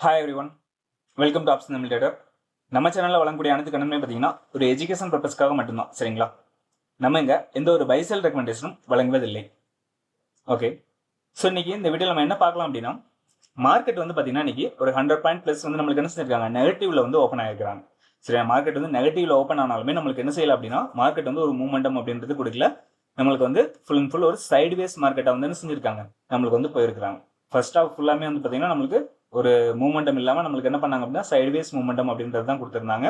Hi everyone welcome to option limited நம்ம சேனலில் வழங்கக்கூடிய அனைத்து கண்டனமே பார்த்தீங்கன்னா ஒரு எஜுகேஷன் பர்பஸ்க்காக மட்டும்தான். சரிங்களா? நம்ம இங்கே எந்த ஒரு பைசல் ரெக்கமெண்டேஷனும் வழங்குவதில்லை. ஓகே ஸோ இன்னைக்கு இந்த வீடியோ நம்ம என்ன பார்க்கலாம் அப்படின்னா மார்க்கெட் வந்து பார்த்தீங்கன்னா இன்றைக்கி ஒரு ஹண்ட்ரட் பாயிண்ட் ப்ளஸ் வந்து நம்மளுக்கு என்ன செஞ்சிருக்காங்க? நெகட்டிவில் வந்து ஓப்பன் ஆகிருக்காங்க சரியா? மார்க்கெட் வந்து நெகட்டிவில் ஓப்பன் ஆனாலுமே நம்மளுக்கு என்ன செய்யல அப்படின்னா மார்க்கெட் வந்து ஒரு மூமெண்டம் அப்படின்றது கொடுக்கல. நம்மளுக்கு வந்து ஃபுல் அண்ட் ஃபுல் ஒரு சைடு வேஸ் வந்து என்ன செஞ்சிருக்காங்க? நம்மளுக்கு வந்து போயிருக்கிறாங்க. ஃபர்ஸ்ட் ஆஃப் ஃபுல்லாமே வந்து பார்த்தீங்கன்னா நம்மளுக்கு ஒரு மூமெண்டம் இல்லாமல் நம்மளுக்கு என்ன பண்ணாங்க அப்படின்னா சைடுவேஸ் மூமெண்டம் அப்படின்றது தான் கொடுத்துருந்தாங்க.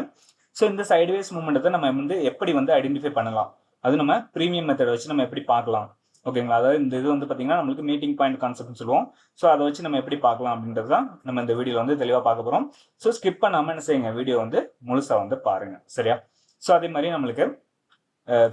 ஸோ இந்த சைடுவேஸ் மூமெண்ட்டத்தை நம்ம வந்து எப்படி வந்து ஐடென்டிஃபை பண்ணலாம்? அது நம்ம ப்ரீமியம் மெத்தட் வச்சு நம்ம எப்படி பார்க்கலாம்? ஓகேங்களா அதாவது இந்த இது வந்து பார்த்தீங்கன்னா நம்மளுக்கு மீட்டிங் பாயிண்ட் கான்செப்ட்னு சொல்லுவோம். ஸோ அதை வச்சு நம்ம எப்படி பார்க்கலாம் அப்படின்றது தான் நம்ம இந்த வீடியோவில் வந்து தெளிவாக பார்க்க போகிறோம் ஸோ ஸ்கிப் பண்ணாமல் என்ன செய்யுங்க? வீடியோ வந்து முழுசாக வந்து பாருங்க. சரியா? ஸோ அதே மாதிரி நம்மளுக்கு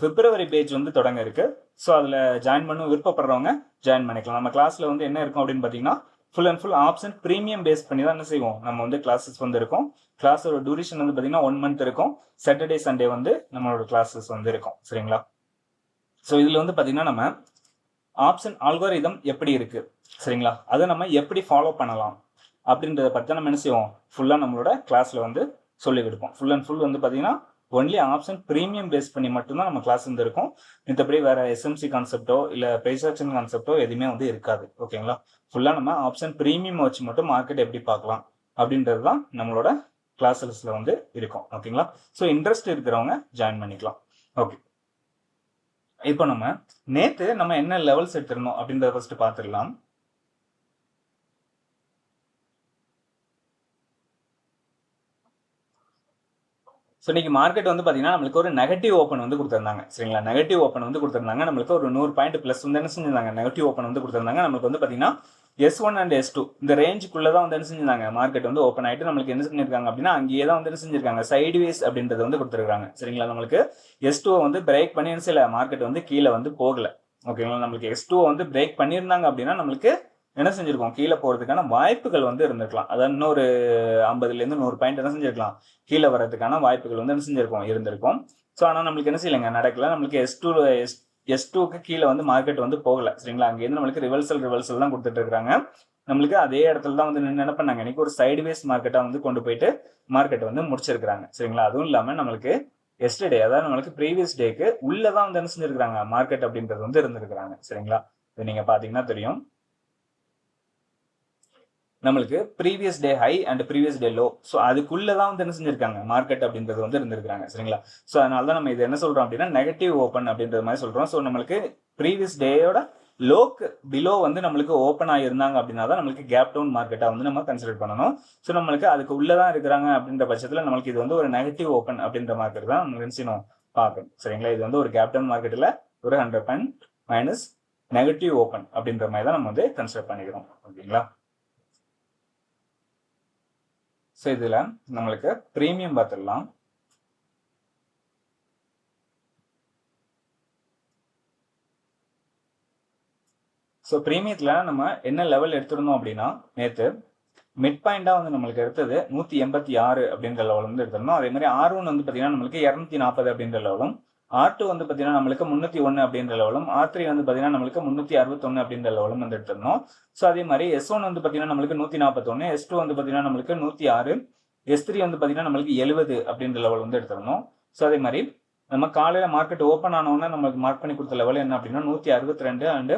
பிப்ரவரி பேஜ் வந்து தொடங்க இருக்கு. ஸோ அதில் ஜாயின் பண்ண விருப்பப்படுறவங்க ஜாயின் பண்ணிக்கலாம். நம்ம கிளாஸில் வந்து என்ன இருக்கும் அப்படின்னு பார்த்தீங்கன்னா full and full option premium base பண்ணி தான் என்ன செய்வோம்? நம்ம வந்து கிளாஸஸ் வந்து இருக்கும். கிளாஸோட டூரேஷன் வந்து பார்த்தீங்கன்னா ஒன் மந்த் இருக்கும். சாட்டர்டே சண்டே வந்து நம்மளோட கிளாஸஸ் வந்து இருக்கும். சரிங்களா? ஸோ இதில் வந்து பார்த்தீங்கன்னா நம்ம ஆப்ஷன் ஆல்கோரிதம் எப்படி இருக்கு? சரிங்களா? அதை நம்ம எப்படி ஃபாலோ பண்ணலாம்? அப்படின்றத பற்றி நம்ம என்ன செய்வோம்? ஃபுல்லாக நம்மளோட கிளாஸில் வந்து சொல்லி கொடுப்போம். ஃபுல் அண்ட் ஃபுல் வந்து பார்த்தீங்கன்னா ஒன்லி ஆப்ஷன் ப்ரீமியம் பேஸ் பண்ணி மட்டும்தான் நம்ம கிளாஸ் வந்து இருக்கும் மத்தபடி வேற எஸ்எம்சி கான்செப்டோ இல்லை ப்ரைஸ் ஆக்ஷன் கான்செப்டோ எதுவுமே வந்து இருக்காது. ஓகேங்களா ஃபுல்லாக நம்ம ஆப்ஷன் ப்ரீமியம் வச்சு மட்டும் மார்க்கெட் எப்படி பார்க்கலாம்? அப்படின்றது தான் நம்மளோட கிளாஸஸ்ல வந்து இருக்கும். ஓகேங்களா ஸோ இன்ட்ரெஸ்ட் இருக்கிறவங்க ஜாயின் பண்ணிக்கலாம். ஓகே இப்போ நம்ம நேற்று நம்ம என்ன லெவல்ஸ் எடுத்திருந்தோம் அப்படின்றத ஃபர்ஸ்ட் பார்த்துடலாம். ஸோ இன்னைக்கு மார்க்கெட் வந்து பார்த்தீங்கன்னா நம்மளுக்கு ஒரு நெகட்டிவ் ஓப்பன் வந்து கொடுத்துருந்தாங்க. சரிங்களா? நெகட்டிவ் ஓப்பன் வந்து கொடுத்துருந்தாங்க. நம்மளுக்கு ஒரு நூறு பாயிண்ட் ப்ளஸ் வந்து என்ன செஞ்சிருந்தாங்க? நெகட்டிவ் ஓப்பன் வந்து கொடுத்துருந்தாங்க. நம்மளுக்கு வந்து பார்த்தீங்கன்னா S one and S two இந்த ரேஞ்சுக்குள்ளே தான் வந்து என்ன செஞ்சிருந்தாங்க? மார்க்கெட் வந்து ஓப்பன் ஆகிட்டு நம்மளுக்கு என்ன செஞ்சிருக்காங்க அப்படின்னா அங்கேயே தான் வந்து என்ன செஞ்சிருக்காங்க? சைடுவேஸ் அப்படின்றது வந்து கொடுத்துருக்காங்க. சரிங்களா? நம்மளுக்கு எஸ் டூவை வந்து பிரேக் பண்ணி என்ன செய்யல? மார்க்கெட் வந்து கீழே வந்து போகல. ஓகேங்களா நம்மளுக்கு எஸ் டூவை வந்து பிரேக் பண்ணியிருந்தாங்க அப்படின்னா நம்மளுக்கு என்ன செஞ்சிருக்கோம் கீழே போகிறதுக்கான வாய்ப்புகள் வந்து இருந்திருக்கலாம். அதாவது இன்னொரு ஐம்பதுலேருந்து நூறு பாயிண்ட் என்ன செஞ்சிருக்கலாம். கீழே வர்றதுக்கான வாய்ப்புகள் வந்து என்ன செஞ்சிருக்கோம்? இருந்திருக்கும். ஸோ ஆனால் நம்மளுக்கு என்ன செய்யலைங்க? நடக்கல. நம்மளுக்கு எஸ் டூ எஸ் எஸ் டூக்கு கீழே வந்து மார்க்கெட் வந்து போகல. சரிங்களா? அங்கேருந்து நம்மளுக்கு ரிவர்சல் ரிவர்சல் தான் கொடுத்துட்டு இருக்காங்க நம்மளுக்கு அதே இடத்துல தான் வந்து நின்று என்ன பண்ணாங்க? இன்னைக்கு ஒரு சைடுவேஸ் மார்க்கெட்டாக வந்து கொண்டு போயிட்டு மார்க்கெட் வந்து முடிச்சிருக்கிறாங்க. சரிங்களா? அதுவும் இல்லாமல் நம்மளுக்கு எஸ்டர்டே அதாவது நம்மளுக்கு ப்ரீவியஸ் டேக்கு உள்ளே தான் வந்து என்ன செஞ்சிருக்கிறாங்க? மார்க்கெட் அப்படின்றது வந்து இருந்திருக்கிறாங்க. சரிங்களா? இது நீங்கள் பார்த்தீங்கன்னா தெரியும். நம்மளுக்கு previous day high and previous day low so அதுக்குள்ளே தான் வந்து என்ன செஞ்சிருக்காங்க? மார்க்கெட் அப்படின்றது வந்து இருந்திருக்காங்க சரிங்களா? ஸோ அதனால தான் நம்ம இது என்ன சொல்கிறோம் அப்படின்னா நெகட்டிவ் ஓப்பன் அப்படின்ற மாதிரி சொல்கிறோம் ஸோ நம்மளுக்கு ப்ரீவியஸ் டேயோட லோக்கு பிலோ வந்து நம்மளுக்கு ஓப்பன் ஆகியிருந்தாங்க அப்படின்னா தான் நம்மளுக்கு கேப் டவுன் மார்க்கெட்டாக வந்து நம்ம கன்சிடர் பண்ணணும். ஸோ நம்மளுக்கு அதுக்கு உள்ளே தான் இருக்கிறாங்க அப்படின்ற பட்சத்தில் நம்மளுக்கு இது வந்து ஒரு நெகட்டிவ் ஓப்பன் அப்படின்ற மார்க்கெட் தான் நம்ம என்ன பார்க்கணும் சரிங்களா? இது வந்து ஒரு கேப் டவுன் மார்க்கெட்டில் ஒரு hundred point minus negative open அப்படின்ற மாதிரி தான் நம்ம வந்து கன்சிடர் பண்ணிக்கிறோம் ஓகேங்களா? ஸோ இதில் நம்மளுக்கு ப்ரீமியம் பார்த்துடலாம் ஸோ ப்ரீமியத்தில் நம்ம என்ன லெவல் எடுத்துருந்தோம் அப்படின்னா நேற்று மிட் பாயிண்டாக வந்து நம்மளுக்கு எடுத்தது நூற்றி எண்பத்தி ஆறு அப்படின்ற லெவல் வந்து எடுத்திருந்தோம் அதே மாதிரி ஆர் ஒன் வந்து பார்த்தீங்கன்னா நம்மளுக்கு இரநூத்தி நாற்பது அப்படின்ற லெவலும் ஆர் டூ வந்து பார்த்தீங்கன்னா நம்மளுக்கு முந்நூற்றி ஒன்று அப்படின்ற லெவலும் ஆர் த்ரீ வந்து பார்த்தீங்கன்னா நம்மளுக்கு முந்நூற்றி அறுபத்தொன்று அப்படின்ற லெவலும் வந்து எடுத்திருந்தோம் ஸோ அதே மாதிரி எஸ் ஒன் வந்து பார்த்தீங்கன்னா நம்மளுக்கு நூற்றி நாற்பத்தொன்று எஸ் டூ வந்து பார்த்தீங்கன்னா நம்மளுக்கு நூற்றி ஆறு எஸ் த்ரீ வந்து பார்த்தீங்கன்னா நம்மளுக்கு எழுபது அப்படின்ற லெவல் வந்து எடுத்திருந்தோம். ஸோ அதே மாதிரி நம்ம காலையில் மார்க்கெட் ஓப்பன் ஆனோன்னா நம்மளுக்கு மார்க் பண்ணி கொடுத்த லெவல் என்ன அப்படின்னா நூற்றி அறுபத்தி ரெண்டு அண்டு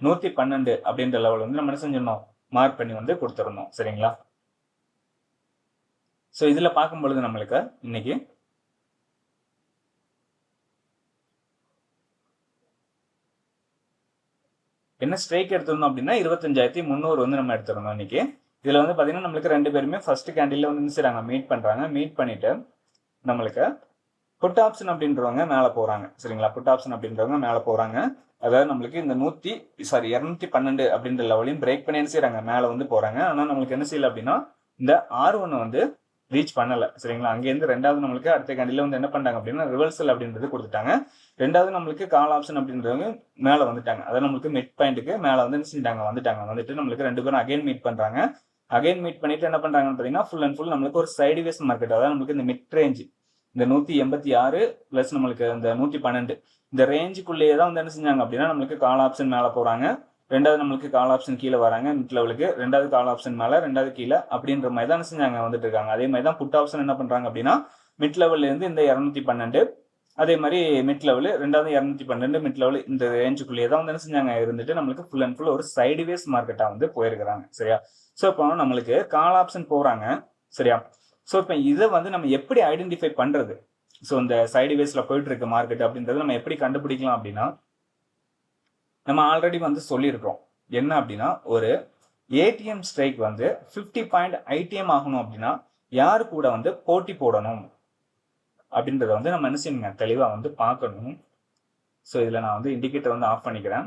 நூற்றி பன்னெண்டு அப்படின்ற லெவல் வந்து நம்ம என்ன செஞ்சிடணும் மார்க் பண்ணி வந்து கொடுத்துருந்தோம். சரிங்களா? ஸோ இதில் பார்க்கும் பொழுது நம்மளுக்கு இன்னைக்கு என்ன ஸ்ட்ரைக் எடுத்திருந்தோம் அப்படின்னா இருபத்தஞ்சாயிரத்தி முந்நூறு வந்து நம்ம எடுத்திருந்தோம் இன்னைக்கு. இதுல வந்து பாத்தீங்கன்னா நம்மளுக்கு ரெண்டு பேருமே ஃபர்ஸ்ட் கேண்டில்ல வந்து என்ன மீட் பண்றாங்க. மீட் பண்ணிட்டு நம்மளுக்கு புட் ஆப்ஷன் அப்படின்றவங்க மேல போறாங்க. சரிங்களா? புட் ஆப்ஷன் அப்படின்றவங்க மேல போறாங்க. அதாவது நம்மளுக்கு இந்த நூத்தி சாரி இருநூத்தி பன்னெண்டு அப்படின்ற லெவலையும் பிரேக் பண்ணி என்ன செய்கிறாங்க மேல வந்து போறாங்க. ஆனா நம்மளுக்கு என்ன செய்யல அப்படின்னா இந்த ஆர் ஒன்று வந்து ரீச் பண்ணலை. சரிங்களா? அங்கேருந்து ரெண்டாவது நம்மளுக்கு அடுத்த கண்டியில் வந்து என்ன பண்ணாங்க அப்படின்னா ரிவர்சல் அப்படின்றது கொடுத்துட்டாங்க. ரெண்டாவது நம்மளுக்கு கால் ஆப்ஷன் அப்படின்றவங்க மேலே வந்துட்டாங்க. அதாவது நம்மளுக்கு மிட் பாயிண்ட்டுக்கு மேலே வந்து என்ன செஞ்சிட்டாங்க? வந்துட்டாங்க. வந்துட்டு நம்மளுக்கு ரெண்டு பேரும் அகைன் மீட் பண்ணுறாங்க அகைன் மீட் பண்ணிட்டு என்ன பண்ணுறாங்கன்னு பார்த்தீங்கன்னா ஃபுல் அண்ட் ஃபுல் நம்மளுக்கு ஒரு சைடுவேஸ் மார்க்கெட் அதாவது நம்மளுக்கு இந்த மிட் ரேஞ்ச் இந்த நூற்றி எண்பத்தி ஆறு ப்ளஸ் நம்மளுக்கு இந்த நூற்றி பன்னெண்டு. இந்த ரேஞ்சுக்குள்ளேயே தான் வந்து என்ன செஞ்சாங்க அப்படின்னா நம்மளுக்கு கால் ஆப்ஷன் மேலே போகிறாங்க ரெண்டாவது நம்மளுக்கு கால் ஆப்ஷன் கீழே வராங்க மிட் லெவலுக்கு ரெண்டாவது கால் ஆப்ஷன் மேலே ரெண்டாவது கீழே. அப்படின்ற மாதிரி தான் செஞ்சாங்க வந்துட்டு இருக்காங்க. அதே மாதிரி தான் புட் ஆப்ஷன் என்ன பண்ணுறாங்க அப்படின்னா மிட் லெவல்லேருந்து இந்த இரநூத்தி பன்னெண்டு. அதே மாதிரி மிட் லெவலு ரெண்டாவது இரநூத்தி பன்னெண்டு மிட் லெவல் இந்த ரேஞ்சுக்குள்ளேயே தான் வந்து என்ன செஞ்சாங்க இருந்துட்டு நம்மளுக்கு ஃபுல் அண்ட் ஃபுல் ஒரு சைடுவேஸ் மார்க்கெட்டாக வந்து போயிருக்கிறாங்க. சரியா? ஸோ இப்போ நம்மளுக்கு கால் ஆப்ஷன் போகிறாங்க சரியா? ஸோ இப்போ இதை வந்து நம்ம எப்படி ஐடென்டிஃபை பண்ணுறது ஸோ இந்த சைடுவேஸில் போயிட்டு இருக்க மார்க்கெட் அப்படின்றத நம்ம எப்படி கண்டுபிடிக்கலாம் அப்படின்னா நம்ம ஆல்ரெடி வந்து சொல்லியிருக்கிறோம். என்ன அப்படின்னா ஒரு ஏடிஎம் ஸ்ட்ரைக் வந்து ஃபிஃப்டி பாயிண்ட் ஐடிஎம் ஆகணும் அப்படின்னா யார் கூட வந்து போட்டி போடணும்? அப்படின்றத வந்து நம்ம என்ன செய்யணுங்க? தெளிவாக வந்து பார்க்கணும். ஸோ இதில் நான் வந்து இண்டிகேட்டர் வந்து ஆஃப் பண்ணிக்கிறேன்.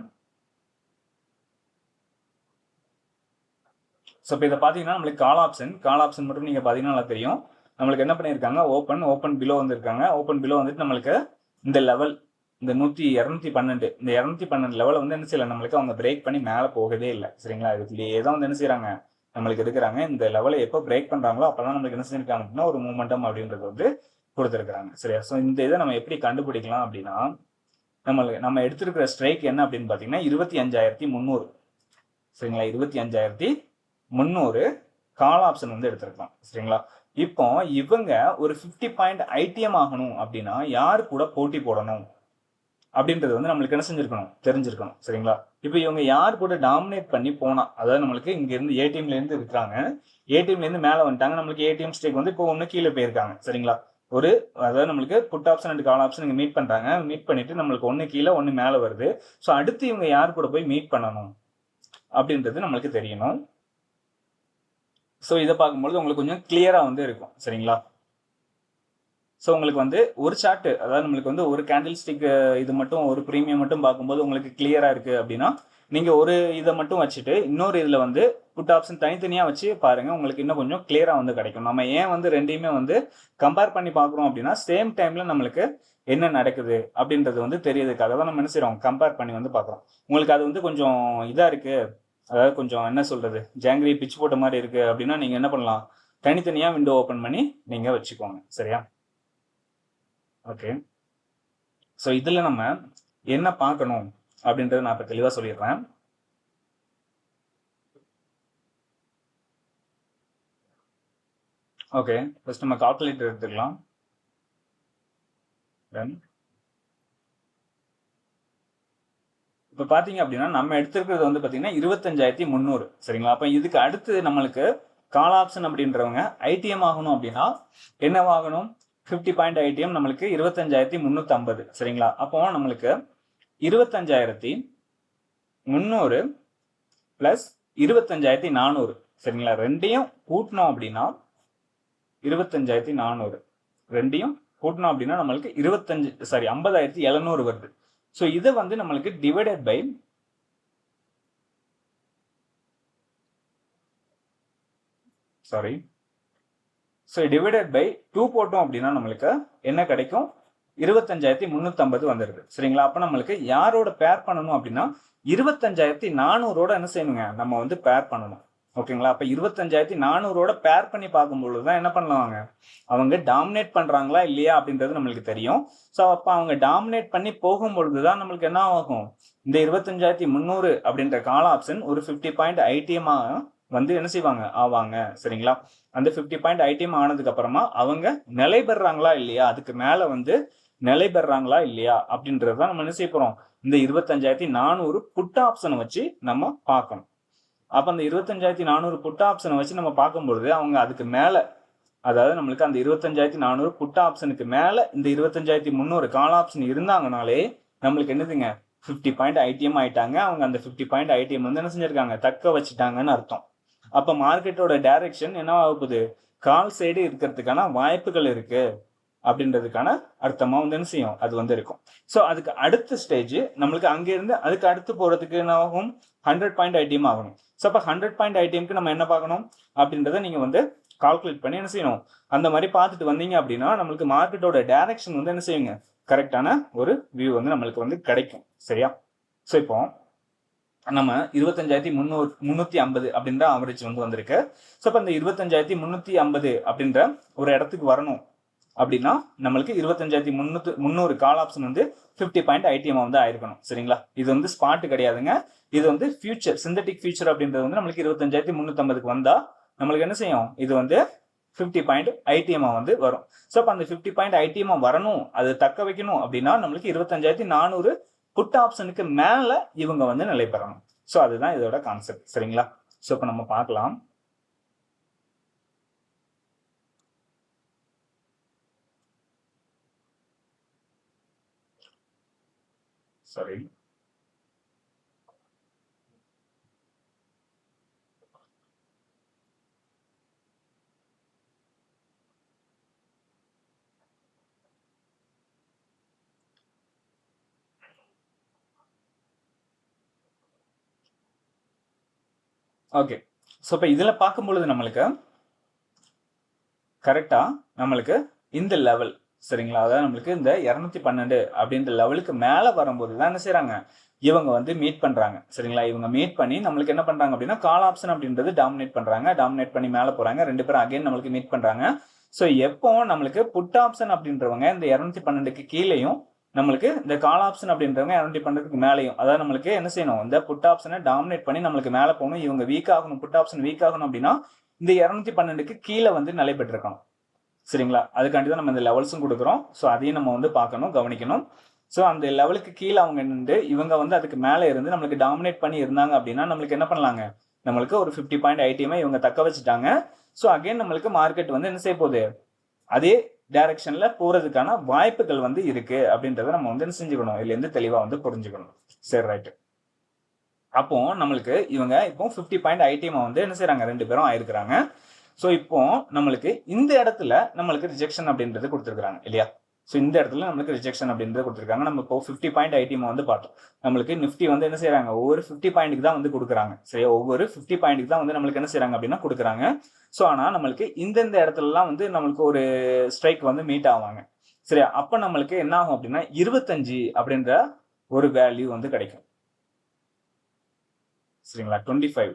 ஸோ இப்போ இதை பார்த்தீங்கன்னா நம்மளுக்கு கால் ஆப்ஷன் கால் ஆப்ஷன் மட்டும் நீங்கள் பார்த்தீங்கன்னா நல்லா தெரியும். நம்மளுக்கு என்ன பண்ணியிருக்காங்க? ஓப்பன் ஓப்பன் பிலோ வந்திருக்காங்க. ஓப்பன் பிலோ வந்துட்டு நம்மளுக்கு இந்த லெவல் இந்த நூற்றி இரநூத்தி பன்னெண்டு இந்த இரநூத்தி பன்னெண்டு லெவலில் வந்து என்ன செய்யல? நம்மளுக்கு அவங்க பிரேக் பண்ணி மேலே போகவே இல்லை. சரிங்களா? இதுலேயே தான் வந்து என்ன செய்கிறாங்க நம்மளுக்கு இருக்கிறாங்க இந்த லெவலை எப்போ பிரேக் பண்ணுறாங்களோ அப்போல்லாம் நம்மளுக்கு என்ன செஞ்சிருக்காங்க அப்படின்னா ஒரு மூமெண்டம் அப்படின்றது வந்து கொடுத்துருக்குறாங்க. சரியா? ஸோ இந்த இதை நம்ம எப்படி கண்டுபிடிக்கலாம் அப்படின்னா நம்மளுக்கு நம்ம எடுத்திருக்கிற ஸ்ட்ரைக் என்ன அப்படின்னு பார்த்தீங்கன்னா இருபத்தி அஞ்சாயிரத்தி முந்நூறு. சரிங்களா? இருபத்தி அஞ்சாயிரத்தி முந்நூறு கால் ஆப்ஷன் வந்து எடுத்திருக்கலாம். சரிங்களா? இப்போ இவங்க ஒரு ஃபிஃப்டி பாயிண்ட் ஐடிஎம் ஆகணும் அப்படின்னா யார் கூட போட்டி போடணும்? அப்படின்றது வந்து நம்மளுக்கு என்ன செஞ்சிருக்கணும்? தெரிஞ்சிருக்கணும். சரிங்களா? இப்போ இவங்க யார் கூட டாமினேட் பண்ணி போனா அதாவது நம்மளுக்கு இங்க இருந்து ஏடிஎம்ல இருந்து இருக்கிறாங்க. ஏடிஎம்ல இருந்து மேல வந்துட்டாங்க. நம்மளுக்கு ஏடிஎம் ஸ்டேக் வந்து இப்போ ஒன்று கீழே போயிருக்காங்க. சரிங்களா? ஒரு அதாவது நம்மளுக்கு put option and call option இங்கே மீட் பண்ணுறாங்க மீட் பண்ணிட்டு நம்மளுக்கு ஒன்று கீழே ஒன்று மேலே வருது. ஸோ அடுத்து இவங்க யார் கூட போய் மீட் பண்ணணும்? அப்படின்றது நம்மளுக்கு தெரியணும். ஸோ இதை பார்க்கும்பொழுது உங்களுக்கு கொஞ்சம் கிளியராக வந்து இருக்கும். சரிங்களா? ஸோ உங்களுக்கு வந்து ஒரு சார்ட்டு அதாவது நம்மளுக்கு வந்து ஒரு கேண்டில் ஸ்டிக் இது மட்டும் ஒரு ப்ரீமியம் மட்டும் பார்க்கும்போது உங்களுக்கு கிளியராக இருக்குது அப்படின்னா நீங்கள் ஒரு இதை மட்டும் வச்சுட்டு இன்னொரு இதில் வந்து புட் ஆப்ஷன் தனித்தனியாக வச்சு பாருங்கள் உங்களுக்கு இன்னும் கொஞ்சம் கிளியராக வந்து கிடைக்கும். நம்ம ஏன் வந்து ரெண்டையுமே வந்து கம்பேர் பண்ணி பார்க்குறோம் அப்படின்னா சேம் டைமில் நம்மளுக்கு என்ன நடக்குது அப்படின்றது வந்து தெரியறதுக்காக தான் நம்ம என்ன செய்கிறோம் கம்பேர் பண்ணி வந்து பார்க்குறோம். உங்களுக்கு அது வந்து கொஞ்சம் இதாக இருக்குது அதாவது கொஞ்சம் என்ன சொல்கிறது ஜாங்கிரி பிச்சு போட்ட மாதிரி இருக்குது அப்படின்னா நீங்கள் என்ன பண்ணலாம் தனித்தனியாக விண்டோ ஓப்பன் பண்ணி நீங்கள் வச்சுக்கோங்க. சரியா? ஓகே ஸோ இதில் நம்ம என்ன பார்க்கணும் அப்படின்றத நான் இப்போ தெளிவாக சொல்லிடுறேன். ஓகே ஃபஸ்ட் நம்ம கால்குலேட்டர் எடுத்துக்கலாம். தென் இப்போ பார்த்தீங்க அப்படின்னா நம்ம எடுத்திருக்கிறது வந்து பார்த்தீங்கன்னா இருபத்தஞ்சாயிரத்தி முந்நூறு. சரிங்களா? அப்போ இதுக்கு அடுத்து நம்மளுக்கு கால் ஆப்ஷன் அப்படின்றவங்க ஐடிஎம் ஆகணும் அப்படின்னா என்னவாகணும்? ஃபிஃப்டி பாயிண்ட் ஐடிஎம் நம்மளுக்கு இருபத்தஞ்சாயிரத்தி முந்நூற்றி ஐம்பது சரிங்களா? அப்போ நம்மளுக்கு இருபத்தஞ்சாயிரத்தி முந்நூறு ப்ளஸ் இருபத்தஞ்சாயிரத்தி நானூறு சரிங்களா? ரெண்டையும் கூட்டினோம் அப்படின்னா இருபத்தஞ்சாயிரத்தி நானூறு. ரெண்டையும் கூட்டினோம் அப்படின்னா நம்மளுக்கு இருபத்தஞ்சு சாரி ஐம்பதாயிரத்தி எழுநூறு வருது. ஸோ இதை வந்து நம்மளுக்கு divided by sorry so divided by two போட்டோம் அப்படின்னா நம்மளுக்கு என்ன கிடைக்கும்? இருபத்தஞ்சாயிரத்தி முந்நூற்றம்பது வந்துடுது சரிங்களா? அப்போ நம்மளுக்கு யாரோட பேர் பண்ணணும் அப்படின்னா இருபத்தஞ்சாயிரத்தி நானூறோட என்ன செய்யணுங்க? நம்ம வந்து பேர் பண்ணணும். ஓகேங்களா? அப்போ இருபத்தஞ்சாயிரத்தி நானூறோட பேர் பண்ணி பார்க்கும்பொழுது தான் என்ன பண்ணுவாங்க அவங்க டாமினேட் பண்ணுறாங்களா இல்லையா அப்படின்றது நம்மளுக்கு தெரியும். ஸோ அப்போ அவங்க டாமினேட் பண்ணி போகும்பொழுது தான் நம்மளுக்கு என்ன ஆகும்? இந்த இருபத்தஞ்சாயிரத்தி முந்நூறு அப்படின்ற கால ஆப்ஷன் ஒரு ஃபிஃப்டி பாயிண்ட் ஐடிஎம்மாக வந்து என்ன செய்வாங்க? ஆவாங்க. சரிங்களா? அந்த ஃபிஃப்டி பாயிண்ட் ஐடிஎம் ஆனதுக்கு அப்புறமா அவங்க நிலை பெறாங்களா இல்லையா? அதுக்கு மேலே வந்து நிலை பெறாங்களா இல்லையா? அப்படின்றது தான் நம்ம என்ன செய்ய போறோம்? இந்த இருபத்தஞ்சாயிரத்தி நானூறு புட் ஆப்ஷனை வச்சு நம்ம பார்க்கணும். அப்போ அந்த இருபத்தஞ்சாயிரத்தி நானூறு புட் ஆப்ஷனை வச்சு நம்ம பார்க்கும்பொழுது அவங்க அதுக்கு மேலே அதாவது நம்மளுக்கு அந்த இருபத்தஞ்சாயிரத்தி நானூறு புட் ஆப்ஷனுக்கு மேலே இந்த இருபத்தஞ்சாயிரத்தி முந்நூறு கால் ஆப்ஷன் இருந்தாங்கனாலே நம்மளுக்கு என்னதுங்க? ஃபிஃப்டி பாயிண்ட் ஐடிஎம் ஆயிட்டாங்க. அவங்க அந்த ஃபிஃப்டி பாயிண்ட் ஐடிஎம் வந்து என்ன செஞ்சிருக்காங்க? தக்க வச்சுட்டாங்கன்னு அர்த்தம். அப்போ மார்க்கெட்டோட டைரக்ஷன் என்ன ஆகுது கால் சைடு இருக்கிறதுக்கான வாய்ப்புகள் இருக்கு. அப்படின்றதுக்கான அர்த்தமாக வந்து என்ன செய்யும்? அது வந்து இருக்கும். ஸோ அதுக்கு அடுத்த ஸ்டேஜ் நம்மளுக்கு அங்கேருந்து அதுக்கு அடுத்து போகிறதுக்கு என்ன ஆகும்? ஹண்ட்ரட் பாயிண்ட் ஐடிஎம் ஆகணும். ஸோ அப்போ ஹண்ட்ரட் பாயிண்ட் ஐடிஎம்க்கு நம்ம என்ன பார்க்கணும்? அப்படின்றத நீங்கள் வந்து கால்குலேட் பண்ணி என்ன செய்யணும்? அந்த மாதிரி பார்த்துட்டு வந்தீங்க அப்படின்னா நம்மளுக்கு மார்க்கெட்டோட டைரக்ஷன் வந்து என்ன செய்யுங்க? கரெக்டான ஒரு வியூ வந்து நம்மளுக்கு வந்து கிடைக்கும். சரியா? ஸோ இப்போ நம்ம இருபத்தஞ்சாயிரத்தி முந்நூறு முந்நூற்றி ஐம்பது அப்படின்ற ஆவரேஜ் வந்து வந்திருக்கு. ஸோ இப்போ இந்த இருபத்தஞ்சாயிரத்தி முந்நூற்றி ஐம்பது அப்படின்ற ஒரு இடத்துக்கு வரணும் அப்படின்னா நம்மளுக்கு இருபத்தஞ்சாயிரத்தி முந்நூற்று முந்நூறு கால் ஆப்ஷன் வந்து ஃபிஃப்டி பாயிண்ட் ஐடிஎம் வந்து ஆயிருக்கணும். சரிங்களா? இது வந்து ஸ்பாட் கிடையாதுங்க. இது வந்து ஃபியூச்சர் சிந்தட்டிக் ஃபியூச்சர் அப்படின்றது வந்து நம்மளுக்கு இருபத்தஞ்சாயிரத்தி முந்நூற்றம்பதுக்கு வந்தால் நம்மளுக்கு என்ன செய்யும்? இது வந்து ஃபிஃப்டி பாயிண்ட் ஐடிஎம்மா வந்து வரும். ஸோ அப்போ அந்த ஃபிஃப்டி பாயிண்ட் ஐடிஎம்மா வரணும் அது தக்க வைக்கணும் அப்படின்னா நம்மளுக்கு இருபத்தஞ்சாயிரத்தி நானூறு புட் ஆப்ஷனுக்கு மேலே இவங்க வந்து நிலை பெறணும். ஸோ அதுதான் இதோட கான்செப்ட் சரிங்களா? ஸோ இப்போ நம்ம பார்க்கலாம். சரி ஓகே ஸோ இப்போ இதில் பார்க்கும்பொழுது நம்மளுக்கு கரெக்டாக நம்மளுக்கு இந்த லெவல் சரிங்களா? அதாவது நம்மளுக்கு இந்த இரநூத்தி பன்னெண்டு அப்படின்ற லெவலுக்கு மேலே வரும்போது தான் என்ன செய்கிறாங்க இவங்க வந்து மீட் பண்ணுறாங்க சரிங்களா? இவங்க மீட் பண்ணி நம்மளுக்கு என்ன பண்ணுறாங்க அப்படின்னா கால் ஆப்ஷன் அப்படின்றது டாமினேட் பண்ணுறாங்க டாமினேட் பண்ணி மேலே போகிறாங்க ரெண்டு பேரும் அகைன் நம்மளுக்கு மீட் பண்ணுறாங்க ஸோ எப்போ நம்மளுக்கு புட் ஆப்ஷன் அப்படின்றவங்க இந்த இரநூத்தி பன்னெண்டுக்கு கீழேயும் நம்மளுக்கு இந்த கால் ஆப்ஷன் அப்படின்றவங்க இரநூத்தி பண்ணுறதுக்கு மேலேயும் அதாவது நம்மளுக்கு என்ன செய்யணும்? இந்த புட் ஆப்ஷனை டாமினேட் பண்ணி நம்மளுக்கு மேலே போகணும். இவங்க வீக் ஆகணும். புட் ஆப்ஷன் வீக் ஆகணும் அப்படின்னா இந்த இரநூத்தி பன்னெண்டுக்கு கீழே வந்து நிலைபெற்றிருக்கணும் சரிங்களா? அதுக்காண்டி தான் நம்ம இந்த லெவல்ஸும் கொடுக்குறோம். ஸோ அதையும் நம்ம வந்து பார்க்கணும் கவனிக்கணும். ஸோ அந்த லெவலுக்கு கீழே அவங்க நின்று இவங்க வந்து அதுக்கு மேலே இருந்து நம்மளுக்கு டாமினேட் பண்ணி இருந்தாங்க அப்படின்னா நம்மளுக்கு என்ன பண்ணலாங்க? நம்மளுக்கு ஒரு ஃபிஃப்டி பாயிண்ட் ஐடிஎம்ஐ இவங்க தக்க வச்சுட்டாங்க. ஸோ அகைன் நம்மளுக்கு மார்க்கெட் வந்து என்ன செய்ய போகுது? அதே டைரக்ஷனில் போகிறதுக்கான வாய்ப்புகள் வந்து இருக்குது அப்படின்றத நம்ம வந்து என்ன செஞ்சுக்கணும்? இதுலேருந்து தெளிவாக வந்து புரிஞ்சுக்கணும். சரி ரைட்டு அப்போ நம்மளுக்கு இவங்க இப்போ ஃபிஃப்டி பாயிண்ட் ஐடிஎம் வந்து என்ன செய்கிறாங்க ரெண்டு பேரும் ஆயிருக்கிறாங்க. ஸோ இப்போ நம்மளுக்கு இந்த இடத்துல நம்மளுக்கு ரிஜெக்ஷன் அப்படின்றது கொடுத்துருக்குறாங்க இல்லையா? ஸோ இந்த இடத்துல நம்மளுக்கு ரிஜெக்ஷன் அப்படின்றத கொடுத்துருக்காங்க. நம்ம இப்போ ஃபிஃப்டி பாயிண்ட் ஐடிஎம் வந்து பார்த்தோம். நம்மளுக்கு நிஃப்டி வந்து என்ன செய்யறாங்க ஒவ்வொரு ஃபிஃப்டி பாயிண்ட்டுக்கு தான் வந்து கொடுக்குறாங்க. சரி ஒவ்வொரு ஃபிஃப்டி பாயிண்ட்டுக்கு தான் வந்து நம்மளுக்கு என்ன செய்யறாங்க அப்படின்னா கொடுக்குறாங்க. ஸோ ஆனால் நம்மளுக்கு இந்தந்த இடத்துலலாம் வந்து நம்மளுக்கு ஒரு ஸ்ட்ரைக் வந்து மீட் ஆவாங்க. சரி அப்போ நம்மளுக்கு என்ன ஆகும் அப்படின்னா இருபத்தஞ்சு அப்படின்ற ஒரு வேல்யூ வந்து கிடைக்கும். சரிங்களா? டுவெண்ட்டி ஃபைவ்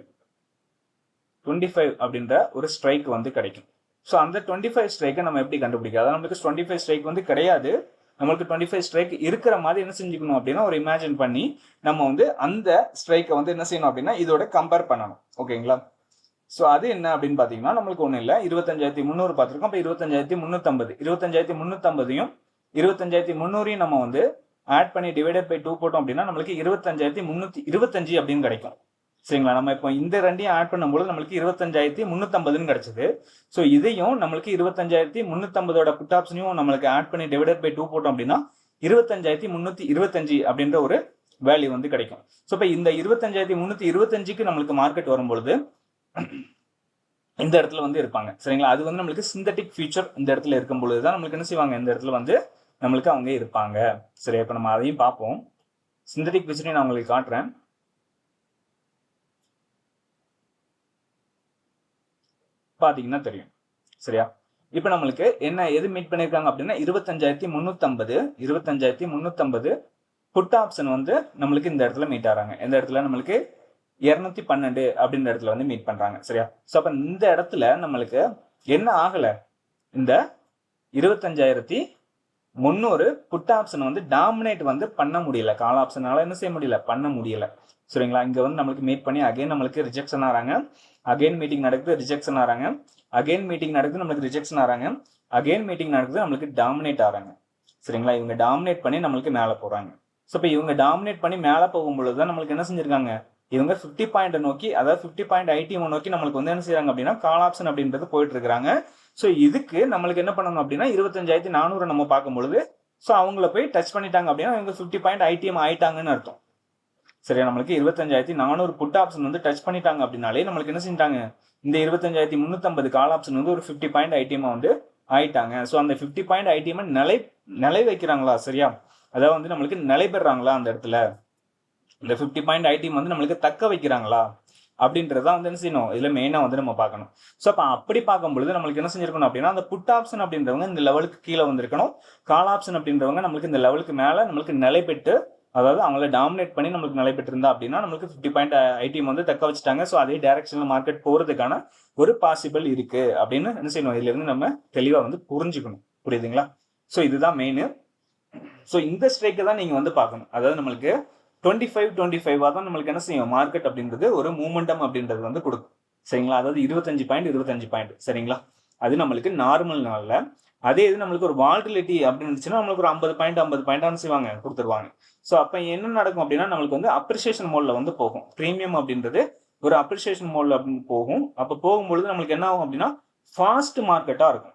டுவெண்ட்டி ஃபைவ் அப்படின்ற ஒரு ஸ்ட்ரைக் வந்து கிடைக்கும். ஸோ அந்த டுவெண்ட்டி ஃபைவ் ஸ்ட்ரைக்கை நம்ம எப்படி கண்டுபிடிக்காது அதாவது நம்மளுக்கு டுவெண்ட்டி ஃபைவ் ஸ்ட்ரைக் வந்து கிடையாது. நம்மளுக்கு டுவெண்ட்டி ஃபைவ் ஸ்ட்ரைக் இருக்கிற மாதிரி என்ன செஞ்சுக்கணும் அப்படின்னா ஒரு இமேஜின் பண்ணி நம்ம வந்து அந்த ஸ்ட்ரைக்கை வந்து என்ன செய்யணும் அப்படின்னா இதோட கம்பேர் பண்ணணும். ஓகேங்களா? ஸோ அது என்ன அப்படின்னு பார்த்தீங்கன்னா நம்மளுக்கு ஒன்றும் இல்லை. இருபத்தஞ்சாயிரத்தி முந்நூறு பார்த்துருக்கோம். அப்போ இருபத்தஞ்சாயிரத்தி முந்நூற்றம்பது இருபத்தஞ்சாயிரத்தி முந்நூற்றம்பதையும் இருபத்தஞ்சாயிரத்தி முந்நூறையும் நம்ம வந்து ஆட் பண்ணி டிவைடட் பை டூ போட்டோம் அப்படின்னா நம்மளுக்கு இருபத்தஞ்சாயிரத்தி முந்நூற்றி இருபத்தஞ்சு அப்படின்னு கிடைக்கும். சரிங்களா? நம்ம இப்போ இந்த ரெண்டையும் ஆட் பண்ணும்போது நம்மளுக்கு இருபத்தஞ்சாயிரத்தி முந்நூற்றம்பதுன்னு கிடச்சிது. ஸோ இதையும் நம்மளுக்கு இருபத்தஞ்சாயிரத்தி முந்நூற்றம்பதோட புட் ஆப்ஷனையும் நம்மளுக்கு ஆட் பண்ணி டிவைடட் பை டூ போட்டோம் அப்படின்னா இருபத்தஞ்சாயிரத்தி முந்நூற்றி இருபத்தஞ்சு அப்படின்ற ஒரு வேல்யூ வந்து கிடைக்கும். ஸோ இப்போ இந்த இருபத்தஞ்சாயிரத்தி முந்நூற்றி இருபத்தஞ்சுக்கு நம்மளுக்கு மார்க்கெட் வரும்பொழுது இந்த இடத்துல வந்து இருப்பாங்க. சரிங்களா? அது வந்து நம்மளுக்கு சிந்தட்டிக் ஃபியூச்சர் இந்த இடத்துல இருக்கும் பொழுது தான் நம்மளுக்கு என்ன செய்வாங்க? இந்த இடத்துல வந்து நம்மளுக்கு அவங்க இருப்பாங்க. சரி இப்போ நம்ம அதையும் பார்ப்போம். சிந்தட்டிக் ஃபியூச்சரையும் நான் உங்களுக்கு காட்டுறேன். பார்த்தீங்கன்னா தெரியும். சரியா? இப்போ நம்மளுக்கு என்ன எது மீட் பண்ணியிருக்காங்க அப்படின்னா இருபத்தஞ்சாயிரத்தி முந்நூற்றம்பது இருபத்தஞ்சாயிரத்தி முந்நூற்றம்பது புட் ஆப்ஷன் வந்து நம்மளுக்கு இந்த இடத்துல மீட் ஆகிறாங்க இந்த இடத்துல? நம்மளுக்கு இரநூத்தி பன்னெண்டு அப்படின்ற இடத்துல வந்து மீட் பண்ணுறாங்க சரியா? ஸோ அப்போ இந்த இடத்துல நம்மளுக்கு என்ன ஆகலை? இந்த இருபத்தஞ்சாயிரத்தி முந்நூறு புட் ஆப்ஷன் வந்து டாமினேட் வந்து பண்ண முடியல. கால் ஆப்ஷனால என்ன செய்ய முடியல? பண்ண முடியல. சரிங்களா? இங்கே வந்து நம்மளுக்கு மீட் பண்ணி அகைன் நம்மளுக்கு ரிஜெக்ஷன் ஆகிறாங்க அகைன் மீட்டிங் நடக்குது ரிஜெக்ஷன் ஆகிறாங்க அகைன் மீட்டிங் நடக்குது நம்மளுக்கு ரிஜெக்ஷன் ஆகிறாங்க அகைன் மீட்டிங் நடக்குது நம்மளுக்கு டாமினேட் ஆகிறாங்க சரிங்களா? இவங்க டாமினேட் பண்ணி நம்மளுக்கு மேலே போகிறாங்க ஸோ இப்போ இவங்க டாமினேட் பண்ணி மேலே போகும்பொழுது தான் நம்மளுக்கு என்ன செஞ்சிருக்காங்க? இவங்க ஃபிஃப்டி பாயிண்ட் நோக்கி அதாவது ஃபிஃப்டி பாயிண்ட் ஐடிஎம் நோக்கி நம்மளுக்கு வந்து என்ன செய்யறாங்க அப்படின்னா கால் ஆப்ஷன் அப்படின்றது போயிட்டு இருக்காங்க ஸோ இதுக்கு நம்மளுக்கு என்ன பண்ணணும் அப்படின்னா இருபத்தஞ்சாயிரத்தி நானூறு நம்ம பார்க்கும்பொழுது ஸோ அவங்கள போய் டச் பண்ணிட்டாங்க அப்படின்னா இவங்க ஃபிஃப்டி பாயிண்ட் ஐடிஎம் ஆயிட்டாங்கன்னு அர்த்தம். சரியா? நம்மளுக்கு இருபத்தஞ்சாயிரத்தி நானூறு புட் ஆப்ஷன் வந்து டச் பண்ணிட்டாங்க அப்படின்னாலே நம்மளுக்கு என்ன செஞ்சிட்டாங்க? இந்த இருபத்தஞ்சாயிரத்தி முந்நூற்றம்பது கால் ஆப்ஷன் வந்து ஒரு ஃபிஃப்டி பாயிண்ட் ஐடிஎம் வந்து ஆயிட்டாங்க. ஸோ அந்த ஃபிஃப்டி பாயிண்ட் ஐடிஎம் நிலை நிலை வைக்கிறாங்களா? சரியா? அதாவது வந்து நம்மளுக்கு நிலை பெறாங்களா அந்த இடத்துல? இந்த ஃபிஃப்டி பாயிண்ட் ஐடிஎம் வந்து நம்மளுக்கு தக்க வைக்கிறாங்களா? அப்படின்றத வந்து என்ன செய்யணும்? இதில் மெயினாக வந்து நம்ம பார்க்கணும். ஸோ அப்போ அப்படி பார்க்கும்பொழுது நம்மளுக்கு என்ன செஞ்சிருக்கணும் அப்படின்னா அந்த புட் ஆப்ஷன் அப்படின்றவங்க இந்த லெவலுக்கு கீழே வந்திருக்கணும். கால் ஆப்ஷன் அப்படின்றவங்க நம்மளுக்கு இந்த லெவலுக்கு மேலே நம்மளுக்கு நிலை பெற்று அதாவது அவங்கள டாமினேட் பண்ணி நம்மளுக்கு நிலை பெற்றிருந்தா அப்படின்னா நம்மளுக்கு ஃபிஃப்டி பாயிண்ட் ஐடிஎம் வந்து தக்க வச்சுட்டாங்க. ஸோ அதே டைரக்ஷனில் மார்க்கெட் போகிறதுக்கான ஒரு பாசிபிள் இருக்கு அப்படின்னு என்ன செய்யணும் இதுல இருந்து நம்ம தெளிவாக வந்து புரிஞ்சுக்கணும். புரியுதுங்களா? ஸோ இதுதான் மெயின் ஸோ இந்த ஸ்ட்ரைக்கை தான் நீங்கள் வந்து பார்க்கணும். அதாவது நம்மளுக்கு டுவெண்ட்டி ஃபைவ் டுவெண்ட்டி ஃபைவாக தான் நம்மளுக்கு என்ன செய்யும்? மார்க்கெட் அப்படின்றது ஒரு மூமெண்டம் அப்படின்றது வந்து கொடுக்கும். சரிங்களா? அதாவது இருபத்தஞ்சு பாயிண்ட் இருபத்தஞ்சு பாயிண்ட் சரிங்களா? அது நம்மளுக்கு நார்மல் நாளில் அதே இது நம்மளுக்கு ஒரு வால்டிலிட்டி அப்படின்னு இருந்துச்சுன்னா நம்மளுக்கு ஒரு ஐம்பது பாயிண்ட் ஐம்பது பாயிண்ட் செய்வாங்க? கொடுத்துருவாங்க. ஸோ அப்போ என்ன நடக்கும் அப்படின்னா நம்மளுக்கு வந்து அப்ரிசியேஷன் மோடில் வந்து போகும். ப்ரீமியம் அப்படின்றது ஒரு அப்ரிசியேஷன் மோடில் அப்படின்னு போகும். அப்போ போகும்பொழுது நம்மளுக்கு என்ன ஆகும் அப்படின்னா ஃபாஸ்ட் மார்க்கெட்டாக இருக்கும்.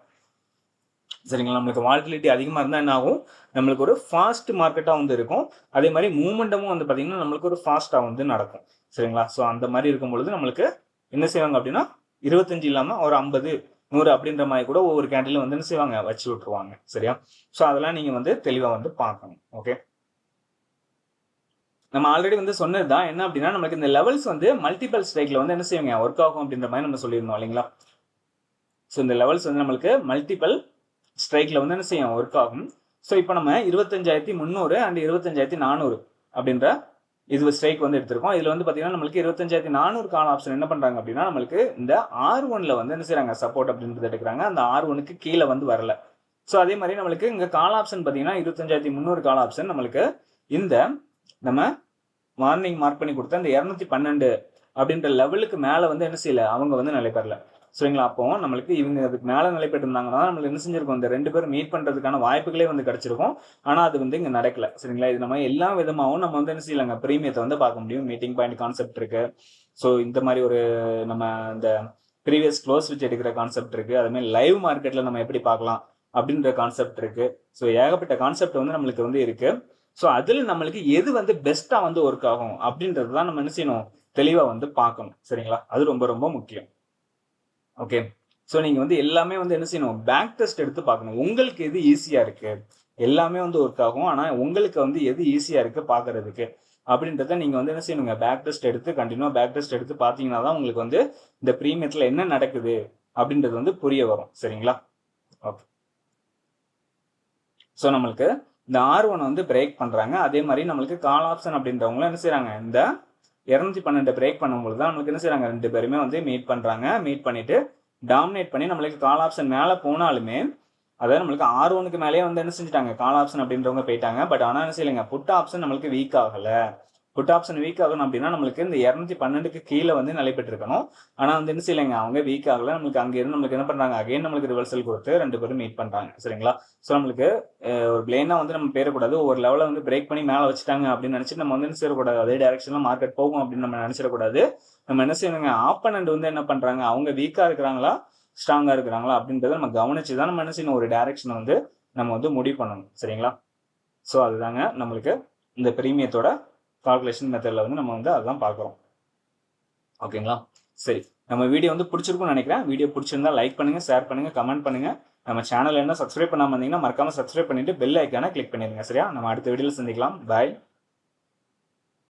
சரிங்களா? நம்மளுக்கு வால்டிலிட்டி அதிகமாக இருந்தால் என்ன ஆகும்? நம்மளுக்கு ஒரு ஃபாஸ்ட் மார்க்கெட்டாக வந்து இருக்கும். அதே மாதிரி மூமெண்டமும் வந்து பார்த்தீங்கன்னா நம்மளுக்கு ஒரு ஃபாஸ்ட்டாக வந்து நடக்கும். சரிங்களா? ஸோ அந்த மாதிரி இருக்கும் பொழுது நம்மளுக்கு என்ன செய்வாங்க அப்படின்னா இருபத்தஞ்சு இல்லாமல் ஒரு ஐம்பது நூறு அப்படின்ற மாதிரி கூட ஒவ்வொரு கேண்டிலும் வந்து என்ன செய்வாங்க? வச்சு விட்டுருவாங்க. சரியா? ஸோ அதெல்லாம் நீங்கள் வந்து தெளிவாக வந்து பார்க்கணும். ஓகே நம்ம ஆல்ரெடி வந்து சொன்னது தான் என்ன அப்படின்னா நமக்கு இந்த லெவல்ஸ் வந்து மல்டிபிள் ஸ்ட்ரைக்ல வந்து என்ன செய்வாங்க ஒர்க் ஆகும் அப்படின்ற மாதிரி நம்ம சொல்லியிருந்தோம் இல்லைங்களா? ஸோ இந்த லெவல்ஸ் வந்து நம்மளுக்கு மல்டிபிள் ஸ்ட்ரைக்ல வந்து என்ன செய்யும்? ஒர்க் ஆகும். ஸோ இப்போ நம்ம இருபத்தஞ்சாயிரத்தி முந்நூறு அண்ட் இருபத்தஞ்சாயிரத்தி நானூறு அப்படின்ற இது ஸ்ட்ரைக் வந்து எடுத்திருக்கோம். இதில் வந்து பார்த்தீங்கன்னா நம்மளுக்கு இருபத்தஞ்சாயிரத்தி நானூறு கால ஆப்ஷன் என்ன பண்ணுறாங்க அப்படின்னா நம்மளுக்கு இந்த ஆர் ஒனில் வந்து என்ன செய்கிறாங்க சப்போர்ட் அப்படின்றது எடுக்கிறாங்க. அந்த ஆர் ஒனுக்கு கீழே வந்து வரல. ஸோ அதே மாதிரி நம்மளுக்கு இங்கே கால் ஆப்ஷன் பார்த்தீங்கன்னா இருபத்தஞ்சாயிரத்தி முந்நூறு கால ஆப்ஷன் நம்மளுக்கு இந்த நம்ம மார்னிங் மார்க் பண்ணி கொடுத்த இந்த இரநூத்தி பன்னெண்டு அப்படின்ற லெவலுக்கு மேலே வந்து என்ன செய்யல? அவங்க வந்து நிலை பெறல. சரிங்களா? அப்போ நம்மளுக்கு இவங்க அதுக்கு மேலே நிலை பெற்றிருந்தாங்கன்னா நம்மளுக்கு என்ன செஞ்சிருக்கோம்? இந்த ரெண்டு பேரும் மீட் பண்ணுறதுக்கான வாய்ப்புகளே வந்து கிடச்சிருக்கும். ஆனால் அது வந்து இங்கே நடக்கல. சரிங்களா? இது நம்ம எல்லா விதமாகவும் நம்ம வந்து என்ன செய்யலாங்க? ப்ரீமியத்தை வந்து பார்க்க முடியும். மீட்டிங் பாயிண்ட் கான்செப்ட் இருக்குது ஸோ இந்த மாதிரி ஒரு நம்ம இந்த ப்ரீவியஸ் க்ளோஸ் வச்சு எடுக்கிற கான்செப்ட் இருக்குது அதுமாதிரி லைவ் மார்க்கெட்டில் நம்ம எப்படி பார்க்கலாம்? அப்படின்ற கான்செப்ட் இருக்கு. ஸோ ஏகப்பட்ட கான்செப்ட் வந்து நம்மளுக்கு வந்து இருக்குது ஸோ அதில் நம்மளுக்கு எது வந்து பெஸ்ட்டாக வந்து ஒர்க் ஆகும் அப்படின்றது தான் நம்ம என்ன செய்யணும்? தெளிவாக வந்து பார்க்கணும். சரிங்களா? அது ரொம்ப ரொம்ப முக்கியம். ஓகே ஸோ நீங்கள் வந்து எல்லாமே வந்து என்ன செய்யணும்? பேக் டெஸ்ட் எடுத்து பார்க்கணும். உங்களுக்கு எது ஈஸியாக இருக்குது எல்லாமே வந்து ஒர்க் ஆகும். ஆனால் உங்களுக்கு வந்து எது ஈஸியாக இருக்குது பார்க்கறதுக்கு? அப்படின்றத நீங்கள் வந்து என்ன செய்யணுங்க? பேக் டெஸ்ட் எடுத்து கண்டினியூவாக பேக் டெஸ்ட் எடுத்து பார்த்தீங்கன்னா தான் உங்களுக்கு வந்து இந்த ப்ரீமியத்தில் என்ன நடக்குது அப்படின்றது வந்து புரிய வரும். சரிங்களா? ஓகே ஸோ நம்மளுக்கு இந்த ஆர் ஒன் வந்து பிரேக் பண்ணுறாங்க அதே மாதிரி நம்மளுக்கு கால் ஆப்ஷன் அப்படின்றவங்களும் என்ன செய்கிறாங்க இந்த இரநூத்தி பன்னெண்டு பிரேக் பண்ணும்போது தான் நம்மளுக்கு என்ன செய்கிறாங்க ரெண்டு பேருமே வந்து மீட் பண்ணுறாங்க மீட் பண்ணிவிட்டு டாமினேட் பண்ணி நம்மளுக்கு கால் ஆப்ஷன் மேலே போனாலுமே அதாவது நம்மளுக்கு ஆர் ஒனுக்கு மேலேயே வந்து என்ன செஞ்சுட்டாங்க? கால் ஆப்ஷன் அப்படின்றவங்க போயிட்டாங்க. பட் ஆனால் என்ன செய்யலைங்க? புட் ஆப்ஷன் நம்மளுக்கு வீக் ஆகலை. புட் ஆப்ஷன் வீக் ஆகணும் அப்படின்னா நம்மளுக்கு இந்த இரநூத்தி பன்னெண்டுக்கு கீழே வந்து நிலை இருக்கணும் ஆனால் வந்து என்ன செய்யலைங்க? அவங்க வீக் ஆகல. நம்மளுக்கு அங்கே இருந்து நம்மளுக்கு என்ன பண்ணுறாங்க அகைன் நம்மளுக்கு ரிவர்சல் கொடுத்து ரெண்டு பேரும் மீட் பண்ணுறாங்க சரிங்களா? ஸோ நம்மளுக்கு ஒரு பிளேனாக வந்து நம்ம பேரக்கூடாது ஒரு லெவலில் வந்து பிரேக் பண்ணி மேலே வச்சுட்டாங்க அப்படின்னு நினச்சிட்டு நம்ம வந்து என்ன செய்யக்கூடாது? அதே டேரக்ஷனில் மார்க்கெட் போகும் அப்படின்னு நம்ம நினச்சிடக்கூடாது. நம்ம என்ன செய்யணுங்க? ஆப்பனண்ட் வந்து என்ன பண்ணுறாங்க அவங்க வீக்காக இருக்கிறாங்களா? ஸ்ட்ராங்காக இருக்கிறாங்களா? அப்படின்றத நம்ம கவனிச்சு தான் நம்ம என்ன செய்யணும்? ஒரு டேரக்ஷனை வந்து நம்ம வந்து முடிவு பண்ணணும். சரிங்களா? ஸோ அதுதாங்க நம்மளுக்கு இந்த பிரீமியத்தோட கால்குலேஷன் மெத்தடில் வந்து நம்ம வந்து அதுதான் பார்க்குறோம். ஓகேங்களா? சரி. நம்ம வீடியோ வந்து பிடிச்சிருக்கும்னு நினைக்கிறேன். வீடியோ பிடிச்சிருந்தா லைக் பண்ணுங்கள் ஷேர் பண்ணுங்கள் கமெண்ட் பண்ணுங்க. நம்ம சேனல் என்ன சப்ஸ்கிரைப் பண்ணாமல் இருந்தீங்கன்னா மறக்காமல் சப்ஸ்கிரைப் பண்ணிவிட்டு பெல் ஐக்கானை கிளிக் பண்ணிடுங்க. சரியா? நம்ம அடுத்த வீடியோவில் சந்திக்கலாம். பாய்